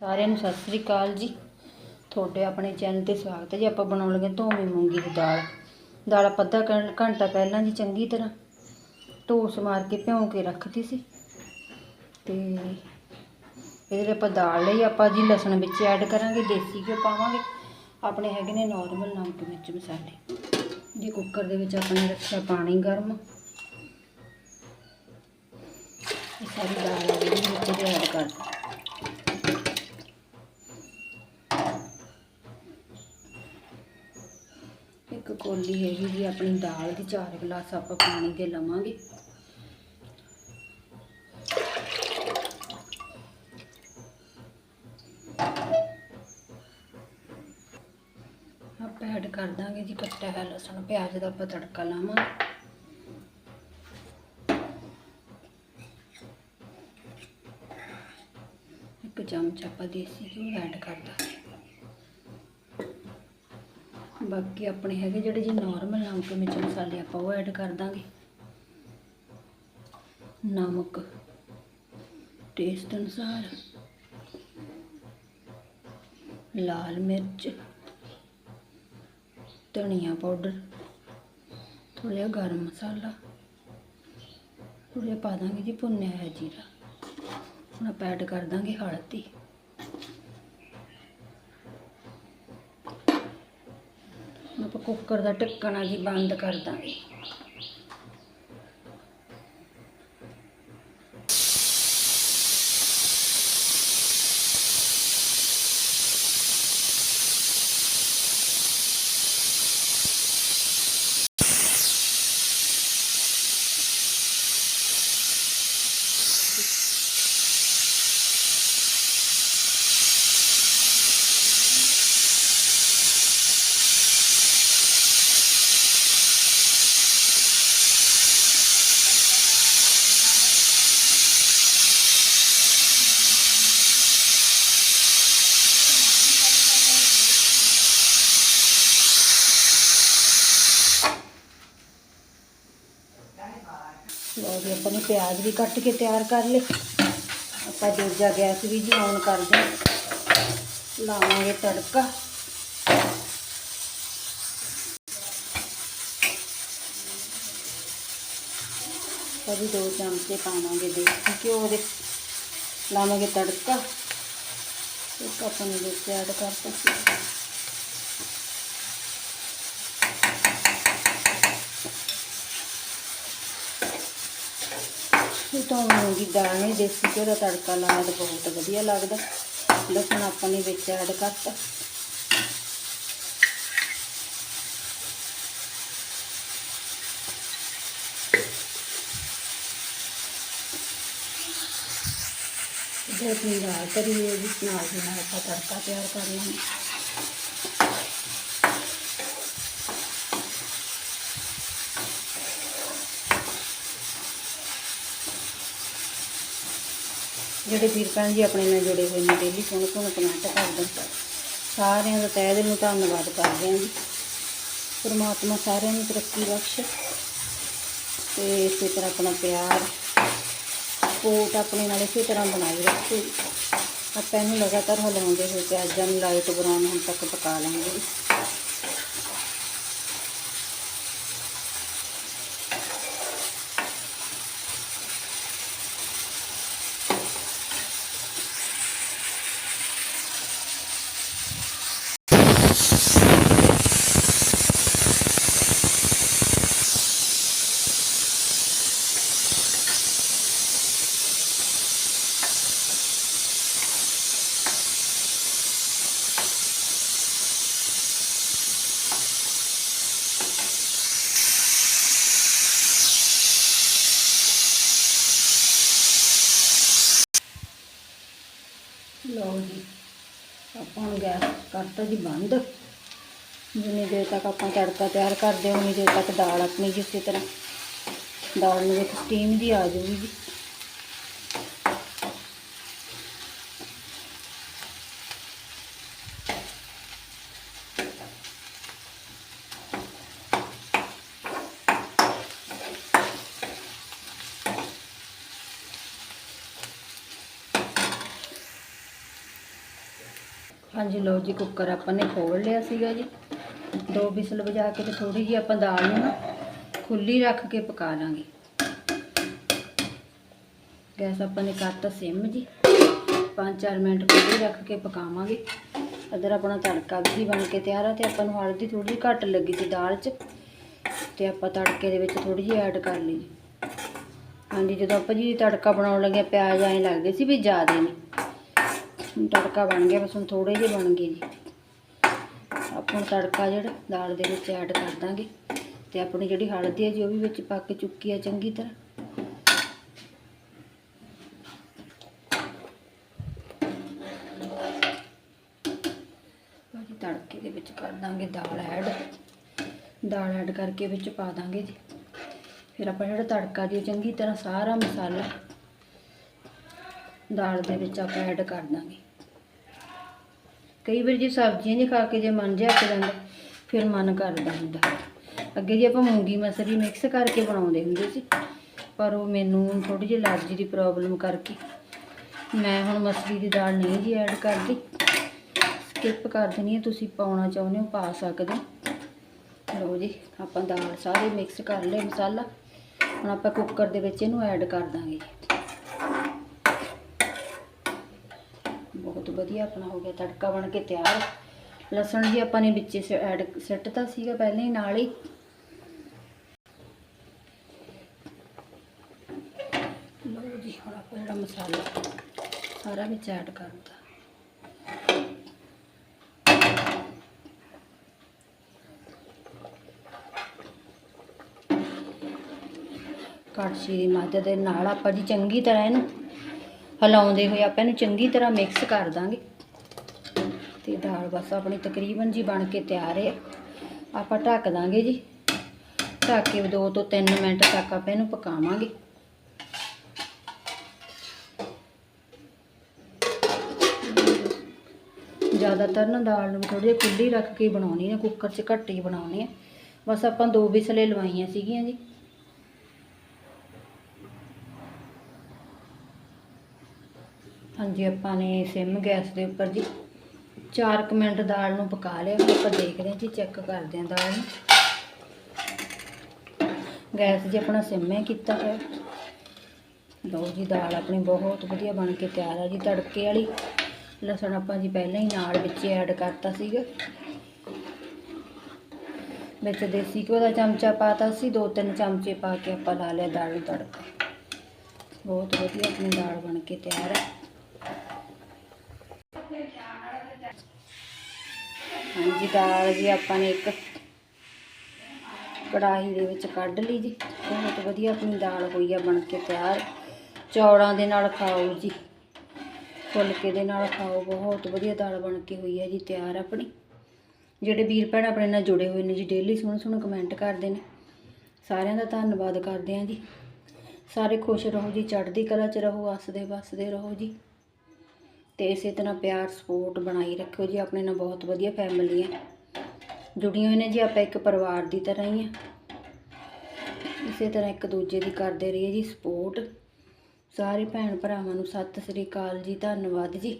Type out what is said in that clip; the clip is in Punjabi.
ਸਾਰਿਆਂ ਨੂੰ ਸਤਿ ਸ੍ਰੀ ਅਕਾਲ ਜੀ। ਤੁਹਾਡੇ ਆਪਣੇ ਚੈਨਲ ਤੇ ਸਵਾਗਤ ਹੈ ਜੀ। ਆਪਾਂ ਬਣਾਉਣ ਲੱਗੇ ਧੋਵੀਂ ਮੂੰਗੀ ਦੀ ਦਾਲ। ਦਾਲ ਆਪਾਂ ਅੱਧਾ ਘੰ- ਘੰਟਾ ਪਹਿਲਾਂ ਜੀ ਚੰਗੀ ਤਰ੍ਹਾਂ ਢੋਸ ਮਾਰ ਕੇ ਭਿਉਂ ਕੇ ਰੱਖਤੀ ਸੀ। ਤੇ ਇਹਦੇ ਆਪਾਂ ਦਾਲ ਲਈ। ਆਪਾਂ ਜੀ ਲਸਣ ਵਿੱਚ ਐਡ ਕਰਾਂਗੇ, ਦੇਸੀ ਘਿਓ ਪਾਵਾਂਗੇ। ਆਪਣੇ ਹੈਗੇ ਨੇ ਨਾਰਮਲ ਨਮਕ ਵਿੱਚ ਮਸਾਲੇ। ਜੀ ਕੁੱਕਰ ਦੇ ਵਿੱਚ ਆਪਣੇ ਰੱਖਿਆ ਪਾਣੀ ਗਰਮ। ਇਹ ਸਾਰੀ ਦਾਲ ਵਿੱਚ ਐਡ ਕਰ ਦਿਓ ਇੱਕ ਕੋਲੀ ਹੈਗੀ ਜੀ, ਆਪਣੀ ਦਾਲ ਦੀ ਚਾਰ ਗਲਾਸ ਆਪਾਂ ਪਾਣੀ ਦੇ ਲਵਾਂਗੇ। ਆਪਾਂ ਐਡ ਕਰ ਦਾਂਗੇ ਜੀ ਕੱਟਿਆ ਹੋਇਆ ਲਸਣ, ਪਿਆਜ਼ ਦਾ ਆਪਾਂ ਤੜਕਾ ਲਾਵਾਂਗੇ। ਇੱਕ ਚਮਚ ਆਪਾਂ ਦੇਸੀ ਘਿਓ ਐਡ ਕਰ ਬਾਕੀ ਆਪਣੇ ਹੈਗੇ ਜਿਹੜੇ ਜੀ ਨਾਰਮਲ ਨਮਕ ਮਿਰਚ ਮਸਾਲੇ ਆਪਾਂ ਉਹ ਐਡ ਕਰ ਦਾਂਗੇ। ਨਮਕ ਟੇਸਟ ਅਨੁਸਾਰ। ਲਾਲ ਮਿਰਚ, ਧਨੀਆ ਪਾਊਡਰ ਥੋੜ੍ਹਾ ਜਿਹਾ ਗਰਮ ਮਸਾਲਾ। ਥੋੜ੍ਹਾ ਜਿਹਾ ਪਾ ਦਾਂਗੇ ਜੀ ਭੁੰਨਿਆ ਹੋਇਆ ਜੀਰਾ। ਹੁਣ ਆਪਾਂ ਐਡ ਕਰ ਦਾਂਗੇ ਹਲਦੀ ਹੁਣ ਆਪਾਂ ਕੁੱਕਰ ਦਾ ਢੱਕਣਾ ਜੀ ਬੰਦ ਕਰ ਦਾਂਗੇ ਲਓ ਜੀ ਆਪਾਂ ਨੇ ਪਿਆਜ਼ ਵੀ ਕੱਟ ਕੇ ਤਿਆਰ ਕਰ ਲਏ। ਆਪਾਂ ਦੂਜਾ ਗੈਸ ਵੀ ਜੀ ਔਨ ਕਰ ਦਿਆਂ ਲਾਵਾਂਗੇ ਤੜਕਾ। ਅਭੀ ਦੋ ਚਮਚੇ ਪਾਵਾਂਗੇ ਦੇਸੀ ਘਿਓ ਦੇ। ਲਾਵਾਂਗੇ ਤੜਕਾ। ਇੱਕ ਆਪਾਂ ਨੇ ਵਿੱਚ ਐਡ ਕਰਤਾ ਇਹ ਤਾਂ ਮੂੰਗੀ ਦਾਲ ਨੇ ਦੇਸੀ ਘਿਓ ਦਾ ਤੜਕਾ ਲਾਉਣਾ ਤਾਂ ਬਹੁਤ ਵਧੀਆ ਲੱਗਦਾ। ਲਸਣ ਆਪਾਂ ਨੇ ਵਿੱਚ ਐਡ ਕਰਤਾ। ਇਧਰ ਆਪਣੀ ਦਾਲ ਤਰੀ ਹੋਈ ਜਿਸ ਨਾਲ ਦੀ ਨਾਲ ਆਪਾਂ ਤੜਕਾ ਜਿਹੜੇ ਵੀਰ ਭੈਣ ਜੀ ਆਪਣੇ ਨਾਲ ਜੁੜੇ ਹੋਏ ਨੇ ਡੇਲੀ ਸੋਹਣੇ ਸੋਹਣੇ ਕਮੈਂਟ ਕਰਦੇ ਸਾਰਿਆਂ ਦਾ ਤਹਿ ਦਿਲੋਂ ਧੰਨਵਾਦ ਕਰਦੇ ਹਾਂ ਜੀ। ਪਰਮਾਤਮਾ ਸਾਰਿਆਂ ਨੂੰ ਤਰੱਕੀ ਬਖਸ਼ੇ ਤੇ ਇਸੇ ਤਰ੍ਹਾਂ ਆਪਣਾ ਪਿਆਰ ਕੋਟ ਆਪਣੇ ਨਾਲ ਇਸੇ ਤਰ੍ਹਾਂ ਬਣਾਈ ਰੱਖੋ। ਆਪਾਂ ਇਹਨੂੰ ਲਗਾਤਾਰ ਹਲਾਉਂਦੇ ਹੋਏ ਪਿਆਜ਼ਾਂ ਨੂੰ ਲਾਈਟ ਬਰਾਊਨ ਹੁਣ ਤੱਕ ਪਕਾ ਲਾਂਗੇ। ਲਓ ਜੀ। ਆਪਾਂ ਹੁਣ ਗੈਸ ਕਰਤਾ ਜੀ ਬੰਦ। ਜਿੰਨੀ ਦੇਰ ਤੱਕ ਆਪਾਂ ਤੜਕਾ ਤਿਆਰ ਕਰਦੇ ਹਾਂ, ਉਨੀ ਦੇਰ ਤੱਕ ਦਾਲ ਆਪਣੀ ਜਿਸੇ ਤਰ੍ਹਾਂ। ਦਾਲ ਨੂੰ ਇੱਕ ਸਟੀਮ ਦੀ ਆ ਜਾਊਗੀ ਜੀ। ਹਾਂਜੀ ਲਓ ਜੀ, ਕੁੱਕਰ ਆਪਾਂ ਨੇ ਖੋਲ ਲਿਆ ਸੀਗਾ ਜੀ। ਦੋ ਵਿਸਲ ਵਜਾ ਕੇ ਤੇ ਥੋੜੀ ਜਿਹੀ ਆਪਾਂ ਦਾਲ ਨੂੰ ਨਾ ਖੁੱਲੀ ਰੱਖ ਕੇ ਪਕਾ ਲਾਂਗੇ। ਗੈਸ ਆਪਾਂ ਨੇ ਕਰਤਾ ਸਿਮ ਜੀ। 5-4 ਮਿੰਟ ਖੁੱਲੀ ਰੱਖ ਕੇ ਪਕਾਵਾਂਗੇ। ਅਦਰ ਆਪਣਾ ਤੜਕਾ ਵੀ ਬਣ ਕੇ ਤਿਆਰ ਆ ਤੇ ਆਪਾਂ ਨੂੰ ਹਲਦੀ ਥੋੜੀ ਜਿਹੀ ਘੱਟ ਲੱਗੀ ਸੀ ਦਾਲ 'ਚ, ਤੇ ਆਪਾਂ ਤੜਕੇ ਦੇ ਵਿੱਚ ਥੋੜੀ ਜਿਹੀ ਐਡ ਕਰ ਲਈ ਜੀ। ਹਾਂਜੀ, ਜਦੋਂ ਆਪਾਂ ਜੀ ਤੜਕਾ ਬਣਾਉਣ ਲੱਗੇ ਪਿਆਜ਼ ਐਂ ਲੱਗਦੇ ਸੀ ਵੀ ਜ਼ਿਆਦਾ ਨਹੀਂ ਹੁਣ ਤੜਕਾ ਬਣ ਗਿਆ, ਬਸ ਹੁਣ ਥੋੜੇ ਜਿਹੇ ਬਣ ਗਏ ਜੀ ਆਪਾਂ ਤੜਕਾ ਜਿਹੜਾ ਦਾਲ ਦੇ ਵਿੱਚ ਐਡ ਕਰ ਦਾਂਗੇ ਤੇ ਆਪਣੀ ਜਿਹੜੀ ਹਲਦੀ ਹੈ ਜੀ, ਉਹ ਵੀ ਵਿੱਚ ਪੱਕ ਚੁੱਕੀ ਹੈ ਚੰਗੀ ਤਰ੍ਹਾਂ। ਤੜਕੇ ਦੇ ਵਿੱਚ ਕਰ ਦਾਂਗੇ ਦਾਲ ਐਡ ਦਾਲ ਐਡ ਕਰਕੇ ਵਿੱਚ ਪਾ ਦਾਂਗੇ ਜੀ। ਫਿਰ ਆਪਾਂ ਜਿਹੜਾ ਤੜਕਾ ਦੀ ਚੰਗੀ ਤਰ੍ਹਾਂ ਸਾਰਾ ਮਸਾਲਾ ਦਾਲ ਦੇ ਵਿੱਚ ਆਪਾਂ ਐਡ ਕਰ ਦਾਂਗੇ। ਕਈ ਵਾਰ ਜੇ ਸਬਜ਼ੀਆਂ ਜੇ ਖਾ ਕੇ ਜੇ ਮਨ ਜਿਹਾ ਅੱਕ ਜਾਂਦਾ, ਫਿਰ ਮਨ ਕਰਦਾ ਹੁੰਦਾ। ਅੱਗੇ ਜੇ ਆਪਾਂ ਮੂੰਗੀ ਮਸਰੀ ਮਿਕਸ ਕਰਕੇ ਬਣਾਉਂਦੇ ਹੁੰਦੇ ਸੀ, ਪਰ ਉਹ ਮੈਨੂੰ ਥੋੜੀ ਜਿਹੀ ਐਲਰਜੀ ਦੀ ਪ੍ਰੋਬਲਮ ਕਰਕੇ ਮੈਂ ਹੁਣ ਮਸਰੀ ਦੀ ਦਾਲ ਨਹੀਂ ਜੀ ਐਡ ਕਰਦੀ। ਸਕਿਪ ਕਰ ਦਿੰਦੀ ਹਾਂ, ਤੁਸੀਂ ਪਾਉਣਾ ਚਾਹੁੰਦੇ ਹੋ ਪਾ ਸਕਦੇ ਹੋ। ਲਓ ਜੀ, ਆਪਾਂ ਦਾਲ ਸਾਰੇ ਮਿਕਸ ਕਰ ਲਏ ਮਸਾਲਾ। ਹੁਣ ਆਪਾਂ ਕੁੱਕਰ ਦੇ ਵਿੱਚ ਇਹਨੂੰ ਐਡ ਕਰ ਦਾਂਗੇ। ਬਹੁਤ ਵਧੀਆ ਆਪਣਾ ਹੋ ਗਿਆ, ਤੜਕਾ ਬਣ ਕੇ ਤਿਆਰ। ਲਸਣ ਜੀ ਆਪਾਂ ਨੇ ਵਿੱਚੇ ਐਡ ਸਿੱਟਤਾ ਸੀਗਾ ਪਹਿਲਾਂ ਹੀ, ਨਾਲ ਹੀ। ਲਓ ਜੀ, ਹੁਣ ਆਪਾਂ ਜਿਹੜਾ ਮਸਾਲਾ ਸਾਰਾ ਵਿੱਚ ਐਡ ਕਰਤਾ। ਕੜਛੀ ਦੀ ਮਦਦ ਦੇ ਨਾਲ ਆਪਾਂ ਜੀ ਚੰਗੀ ਤਰ੍ਹਾਂ ਇਹਨੂੰ ਹਿਲਾਉਂਦੇ ਹੋਏ ਆਪਾਂ ਇਹਨੂੰ ਚੰਗੀ ਤਰ੍ਹਾਂ ਮਿਕਸ ਕਰ ਦਾਂਗੇ। ਤੇ ਦਾਲ ਬਸ ਆਪਣੀ ਤਕਰੀਬਨ ਜੀ ਬਣ ਕੇ ਤਿਆਰ ਹੈ। ਆਪਾਂ ਢੱਕ ਦਾਂਗੇ ਜੀ। ਢੱਕ ਕੇ 2 ਤੋਂ 3 ਮਿੰਟ ਤੱਕ ਆਪਾਂ ਇਹਨੂੰ ਪਕਾਵਾਂਗੇ। ਜ਼ਿਆਦਾਤਰ ਨਾ ਦਾਲ ਨੂੰ ਥੋੜੀ ਜਿਹੀ ਖੁੱਲੀ ਰੱਖ ਕੇ ਬਣਾਉਣੀ ਹੈ ਕੁੱਕਰ 'ਚ ਘੱਟ ਹੀ ਬਣਾਉਣੀ ਹੈ ਬਸ ਆਪਾਂ ਦੋ ਵਿਸਲੇ ਲਵਾਈਆਂ ਸੀਗੀਆਂ ਜੀ। ਹਾਂਜੀ, ਆਪਾਂ ਨੇ ਸਿਮ ਗੈਸ ਦੇ ਉੱਪਰ ਜੀ 4 ਮਿੰਟ ਦਾਲ ਨੂੰ ਪਕਾ ਲਿਆ। ਹੁਣ ਆਪਾਂ ਦੇਖਦੇ ਹਾਂ ਜੀ ਚੈੱਕ ਕਰਦੇ ਹਾਂ ਦਾਲ ਨੂੰ। ਗੈਸ ਜੀ ਆਪਣਾ ਸਿਮ ਹੈ ਕੀਤਾ ਹੈ ਲਓ ਜੀ, ਦਾਲ ਆਪਣੀ ਬਹੁਤ ਵਧੀਆ ਬਣ ਕੇ ਤਿਆਰ ਹੈ ਜੀ। ਤੜਕੇ ਵਾਲੀ ਲਸਣ ਆਪਾਂ ਜੀ ਪਹਿਲਾਂ ਹੀ ਨਾਲ ਵਿੱਚ ਐਡ ਕਰਤਾ ਸੀਗਾ। ਵਿੱਚ ਦੇਸੀ ਘਿਓ ਦਾ ਚਮਚਾ ਪਾਤਾ ਸੀ। ਦੋ ਤਿੰਨ ਚਮਚੇ ਪਾ ਕੇ ਆਪਾਂ ਲਾ ਲਿਆ ਦਾਲ ਨੂੰ ਤੜਕਾ। ਬਹੁਤ ਵਧੀਆ ਆਪਣੀ ਦਾਲ ਬਣ ਕੇ ਤਿਆਰ ਹੈ ਹਾਂਜੀ, ਦਾਲ ਜੀ ਆਪਾਂ ਨੇ ਇੱਕ ਕੜਾਹੀ ਦੇ ਵਿੱਚ ਕੱਢ ਲਈ ਜੀ। ਬਹੁਤ ਵਧੀਆ ਆਪਣੀ ਦਾਲ ਹੋਈ ਆ, ਬਣ ਕੇ ਤਿਆਰ। ਚੌੜਾਂ ਦੇ ਨਾਲ ਖਾਓ ਜੀ। ਫੁਲਕੇ ਦੇ ਨਾਲ ਖਾਓ, ਬਹੁਤ ਵਧੀਆ ਦਾਲ ਬਣ ਕੇ ਹੋਈ ਹੈ ਜੀ, ਤਿਆਰ ਆਪਣੀ। ਜਿਹੜੇ ਵੀਰ ਭੈਣ ਆਪਣੇ ਨਾਲ ਜੁੜੇ ਹੋਏ ਨੇ ਜੀ ਡੇਲੀ ਸੋਹਣੇ ਸੋਹਣੇ ਕਮੈਂਟ ਕਰਦੇ ਨੇ। ਸਾਰਿਆਂ ਦਾ ਧੰਨਵਾਦ ਕਰਦੇ ਹਾਂ ਜੀ। ਸਾਰੇ ਖੁਸ਼ ਰਹੋ ਜੀ, ਚੜ੍ਹਦੀ ਕਲਾ 'ਚ ਰਹੋ, ਹੱਸਦੇ ਵਸਦੇ ਰਹੋ ਜੀ। ਤੇ ਇਸੇ ਤਰ੍ਹਾਂ ਪਿਆਰ, ਸਪੋਰਟ ਬਣਾਈ ਰੱਖਿਓ ਜੀ। ਆਪਣੇ ਨਾਲ ਬਹੁਤ ਵਧੀਆ ਫੈਮਿਲੀ ਹੈ। ਜੁੜੀਆਂ ਹੋਈਆਂ ਨੇ ਜੀ, ਆਪਾਂ ਇੱਕ ਪਰਿਵਾਰ ਦੀ ਤਰ੍ਹਾਂ ਹੀ ਆ ਇਸੇ ਤਰ੍ਹਾਂ ਇੱਕ ਦੂਜੇ ਦੀ ਕਰਦੇ ਰਹੀਏ ਜੀ, ਸਪੋਰਟ। ਸਾਰੇ ਭੈਣ ਭਰਾਵਾਂ ਨੂੰ ਸਤਿ ਸ੍ਰੀ ਅਕਾਲ ਜੀ, ਧੰਨਵਾਦ ਜੀ।